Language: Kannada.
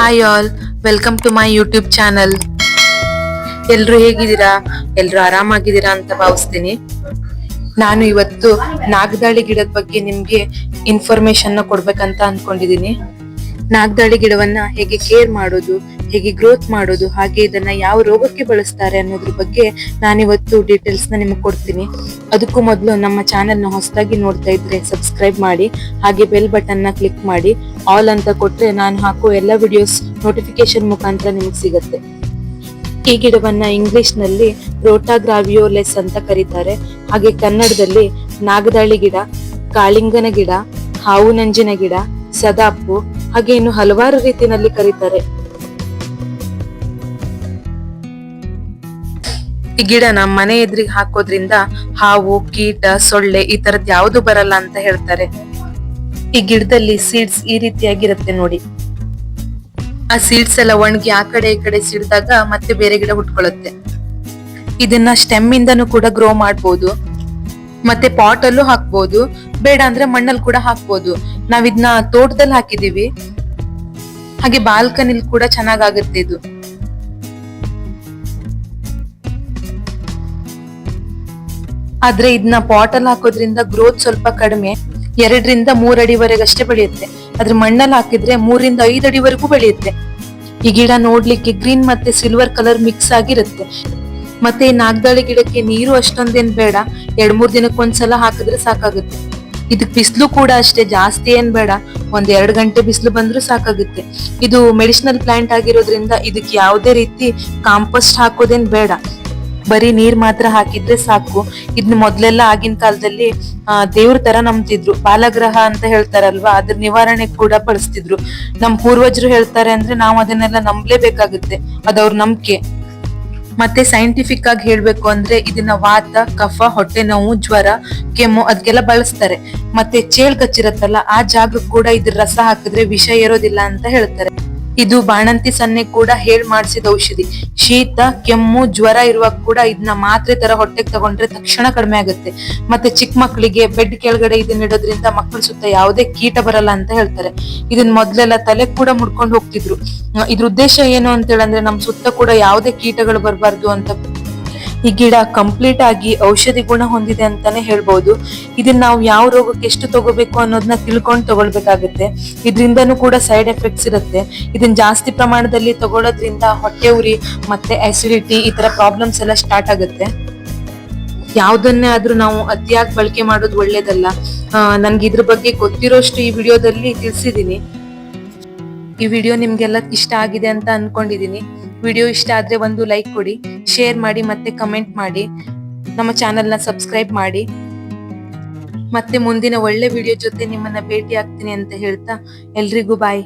Hi all welcome to my YouTube channel ಎಲ್ರು ಹೇಗಿದ್ದೀರಾ? ಎಲ್ರು ಆರಾಮಾಗಿದ್ದೀರಾ ಅಂತ ಭಾವಿಸ್ತೀನಿ. ನಾನು ಇವತ್ತು ನಾಗದಾಳಿ ಗಿಡದ ಬಗ್ಗೆ ನಿಮ್ಗೆ ಇನ್ಫಾರ್ಮೇಶನ್ ಕೊಡ್ಬೇಕಂತ ಅನ್ಕೊಂಡಿದೀನಿ ನಾಗದಾಳಿ ಗಿಡವನ್ನ ಹೇಗೆ ಕೇರ್ ಮಾಡೋದು ಹೇಗೆ ಗ್ರೋತ್ ಮಾಡೋದು, ಹಾಗೆ ಇದನ್ನ ಯಾವ ರೋಗಕ್ಕೆ ಬಳಸ್ತಾರೆ ಅನ್ನೋದ್ರ ಬಗ್ಗೆ ನಾನಿವತ್ತು ಡೀಟೇಲ್ಸ್ನ ನಿಮಗೆ ಕೊಡ್ತೀನಿ. ಅದಕ್ಕೂ ಮೊದಲು ನಮ್ಮ ಚಾನೆಲ್ನ ಹೊಸದಾಗಿ ನೋಡ್ತಾ ಇದ್ರೆ ಸಬ್ಸ್ಕ್ರೈಬ್ ಮಾಡಿ, ಹಾಗೆ ಬೆಲ್ ಬಟನ್ನ ಕ್ಲಿಕ್ ಮಾಡಿ ಆಲ್ ಅಂತ ಕೊಟ್ರೆ ನಾನು ಹಾಕೋ ಎಲ್ಲ ವಿಡಿಯೋಸ್ ನೋಟಿಫಿಕೇಶನ್ ಮುಖಾಂತರ ನಿಮಗೆ ಸಿಗುತ್ತೆ. ಈ ಗಿಡವನ್ನ ಇಂಗ್ಲಿಷ್ನಲ್ಲಿ ರೋಟಾಗ್ರಾವಿಯೋಲೆಸ್ ಅಂತ ಕರೀತಾರೆ. ಹಾಗೆ ಕನ್ನಡದಲ್ಲಿ ನಾಗದಾಳಿ ಗಿಡ, ಕಾಳಿಂಗನ ಗಿಡ, ಹಾವು ನಂಜಿನ ಗಿಡ, ಸದಾಪು, ಹಾಗೆ ಇನ್ನು ಹಲವಾರು ರೀತಿಯಲ್ಲಿ ಕರೀತಾರೆ. ಈ ಗಿಡನ ಮನೆ ಎದುರಿಗೆ ಹಾಕೋದ್ರಿಂದ ಹಾವು, ಕೀಟ, ಸೊಳ್ಳೆ ಈ ತರದ್ ಯಾವ್ದು ಬರಲ್ಲ ಅಂತ ಹೇಳ್ತಾರೆ. ಈ ಗಿಡದಲ್ಲಿ ಸೀಡ್ಸ್ ಈ ರೀತಿಯಾಗಿರುತ್ತೆ ನೋಡಿ. ಆ ಸೀಡ್ಸ್ ಎಲ್ಲ ಒಣಗಿ ಆ ಕಡೆ ಈ ಕಡೆ ಸಿಡಿದಾಗ ಮತ್ತೆ ಬೇರೆ ಗಿಡ ಹುಟ್ಕೊಳ್ಳುತ್ತೆ. ಇದನ್ನ ಸ್ಟೆಮ್ ಇಂದನೂ ಕೂಡ ಗ್ರೋ ಮಾಡ್ಬೋದು. ಮತ್ತೆ ಪಾಟ್ ಅಲ್ಲೂ ಹಾಕ್ಬೋದು. ಬೇಡ ಅಂದ್ರೆ ಮಣ್ಣಲ್ಲಿ ಕೂಡ ಹಾಕ್ಬೋದು. ನಾವ್ ಇದನ್ನ ತೋಟದಲ್ಲಿ ಹಾಕಿದೀವಿ ಹಾಗೆ ಬಾಲ್ಕನಿಲ್ ಕೂಡ ಚೆನ್ನಾಗಾಗುತ್ತೆ ಇದು. ಆದ್ರೆ ಇದನ್ನ ಪಾಟ್ ಅಲ್ಲಿ ಹಾಕೋದ್ರಿಂದ ಗ್ರೋತ್ ಸ್ವಲ್ಪ ಕಡಿಮೆ. ಎರಡರಿಂದ ಮೂರ್ ಅಡಿವರೆಗಷ್ಟೇ ಬೆಳೆಯುತ್ತೆ. ಅದ್ರ ಮಣ್ಣಲ್ಲಿ ಹಾಕಿದ್ರೆ ಮೂರಿಂದ ಐದ್ ಅಡಿವರೆಗೂ ಬೆಳೆಯುತ್ತೆ. ಈ ಗಿಡ ನೋಡ್ಲಿಕ್ಕೆ ಗ್ರೀನ್ ಮತ್ತೆ ಸಿಲ್ವರ್ ಕಲರ್ ಮಿಕ್ಸ್ ಆಗಿರುತ್ತೆ. ಮತ್ತೆ ಈ ನಾಗದಾಳಿ ಗಿಡಕ್ಕೆ ನೀರು ಅಷ್ಟೊಂದೇನ್ ಬೇಡ. ಎರಡ್ ಮೂರ್ ದಿನಕ್ಕೊಂದ್ಸಲ ಹಾಕಿದ್ರೆ ಸಾಕಾಗುತ್ತೆ. ಇದಕ್ ಬಿಸಿಲು ಕೂಡ ಅಷ್ಟೇ, ಜಾಸ್ತಿ ಏನ್ ಬೇಡ. ಒಂದ್ ಎರಡ್ ಗಂಟೆ ಬಿಸಿಲು ಬಂದ್ರೂ ಸಾಕಾಗುತ್ತೆ. ಇದು ಮೆಡಿಸಿನಲ್ ಪ್ಲಾಂಟ್ ಆಗಿರೋದ್ರಿಂದ ಇದಕ್ಕೆ ಯಾವುದೇ ರೀತಿ ಕಾಂಪೋಸ್ಟ್ ಹಾಕೋದೇನ್ ಬೇಡ. ಬರೀ ನೀರ್ ಮಾತ್ರ ಹಾಕಿದ್ರೆ ಸಾಕು. ಇದ್ನ ಮೊದ್ಲೆಲ್ಲ ಆಗಿನ ಕಾಲದಲ್ಲಿ, ಆ, ದೇವ್ರ ತರ ನಂಬ್ತಿದ್ರು. ಬಾಲಗ್ರಹ ಅಂತ ಹೇಳ್ತಾರಲ್ವಾ? ಅದ್ರ ನಿವಾರಣೆ ಕೂಡ ಬಳಸ್ತಿದ್ರು ನಮ್ ಪೂರ್ವಜರು ಹೇಳ್ತಾರೆ ಅಂದ್ರೆ ನಾವು ಅದನ್ನೆಲ್ಲ ನಂಬ್ಲೇಬೇಕಾಗುತ್ತೆ. ಅದವ್ರ ನಂಬಿಕೆ. ಮತ್ತೆ ಸೈಂಟಿಫಿಕ್ ಆಗಿ ಹೇಳ್ಬೇಕು ಅಂದ್ರೆ ಇದನ್ನ ವಾತ, ಕಫ, ಹೊಟ್ಟೆ ನೋವು, ಜ್ವರ, ಕೆಮ್ಮು ಅದಕ್ಕೆಲ್ಲ ಬಳಸ್ತಾರೆ. ಮತ್ತೆ ಚೇಳ್ ಕಚ್ಚಿರತ್ತಲ್ಲ ಆ ಜಾಗ ಕೂಡ ಇದ್ರ ರಸ ಹಾಕಿದ್ರೆ ವಿಷ ಇರೋದಿಲ್ಲ ಅಂತ ಹೇಳ್ತಾರೆ. ಇದು ಬಾಣಂತಿ ಸನ್ನೆ ಕೂಡ ಹೇಳ್ ಮಾಡಿಸಿದ ಔಷಧಿ. ಶೀತ, ಕೆಮ್ಮು, ಜ್ವರ ಇರುವಾಗ ಕೂಡ ಇದನ್ನ ಮಾತ್ರೆ ತರ ಹೊಟ್ಟೆಗೆ ತಗೊಂಡ್ರೆ ತಕ್ಷಣ ಕಡಿಮೆ ಆಗುತ್ತೆ. ಮತ್ತೆ ಚಿಕ್ಕ ಮಕ್ಕಳಿಗೆ ಬೆಡ್ ಕೆಳಗಡೆ ಇದನ್ನ ಇಡೋದ್ರಿಂದ ಮಕ್ಕಳ ಸುತ್ತ ಯಾವುದೇ ಕೀಟ ಬರಲ್ಲ ಅಂತ ಹೇಳ್ತಾರೆ. ಇದನ್ನ ಮೊದ್ಲೆಲ್ಲ ತಲೆ ಕೂಡ ಮುಡ್ಕೊಂಡು ಹೋಗ್ತಿದ್ರು. ಇದ್ರ ಉದ್ದೇಶ ಏನು ಅಂತ ಹೇಳಂದ್ರೆ ನಮ್ ಸುತ್ತ ಕೂಡ ಯಾವುದೇ ಕೀಟಗಳು ಬರಬಾರ್ದು ಅಂತ ಈ ಗಿಡ ಕಂಪ್ಲೀಟ್ ಆಗಿ ಔಷಧಿ ಗುಣ ಹೊಂದಿದೆ ಅಂತಾನೆ ಹೇಳ್ಬೋದು. ಇದನ್ನ ನಾವು ಯಾವ ರೋಗಕ್ಕೆ ಎಷ್ಟು ತಗೋಬೇಕು ಅನ್ನೋದನ್ನ ತಿಳ್ಕೊಂಡು ತಗೊಳ್ಬೇಕಾಗುತ್ತೆ. ಇದರಿಂದನೂ ಕೂಡ ಸೈಡ್ ಎಫೆಕ್ಟ್ಸ್ ಇರುತ್ತೆ. ಇದನ್ನ ಜಾಸ್ತಿ ಪ್ರಮಾಣದಲ್ಲಿ ತಗೊಳ್ಳೋದ್ರಿಂದ ಹೊಟ್ಟೆ ಉರಿ ಮತ್ತೆ ಆಸಿಡಿಟಿ ಈ ತರ ಪ್ರಾಬ್ಲಮ್ಸ್ ಎಲ್ಲ ಸ್ಟಾರ್ಟ್ ಆಗುತ್ತೆ. ಯಾವುದನ್ನೇ ಆದ್ರೂ ನಾವು ಅತಿಯಾಗಿ ಬಳಕೆ ಮಾಡೋದು ಒಳ್ಳೇದಲ್ಲ. ಆ, ನನ್ಗೆ ಇದ್ರ ಬಗ್ಗೆ ಗೊತ್ತಿರೋಷ್ಟು ಈ ವಿಡಿಯೋದಲ್ಲಿ ತಿಳಿಸಿದೀನಿ. ಈ ವಿಡಿಯೋ ನಿಮ್ಗೆಲ್ಲ ಇಷ್ಟ ಆಗಿದೆ ಅಂತ ಅನ್ಕೊಂಡಿದೀನಿ. ವಿಡಿಯೋ ಇಷ್ಟ ಆದ್ರೆ ಒಂದು ಲೈಕ್ ಕೊಡಿ ಶೇರ್ ಮಾಡಿ ಮತ್ತೆ ಕಮೆಂಟ್ ಮಾಡಿ. ನಮ್ಮ ಚಾನೆಲ್ನ ಸಬ್ಸ್ಕ್ರೈಬ್ ಮಾಡಿ. ಮತ್ತೆ ಮುಂದಿನ ಒಳ್ಳೆ ವಿಡಿಯೋ ಜೊತೆ ನಿಮ್ಮನ್ನ ಭೇಟಿ ಆಗ್ತೀನಿ ಅಂತ ಹೇಳ್ತಾ ಎಲ್ರಿಗೂ ಬಾಯ್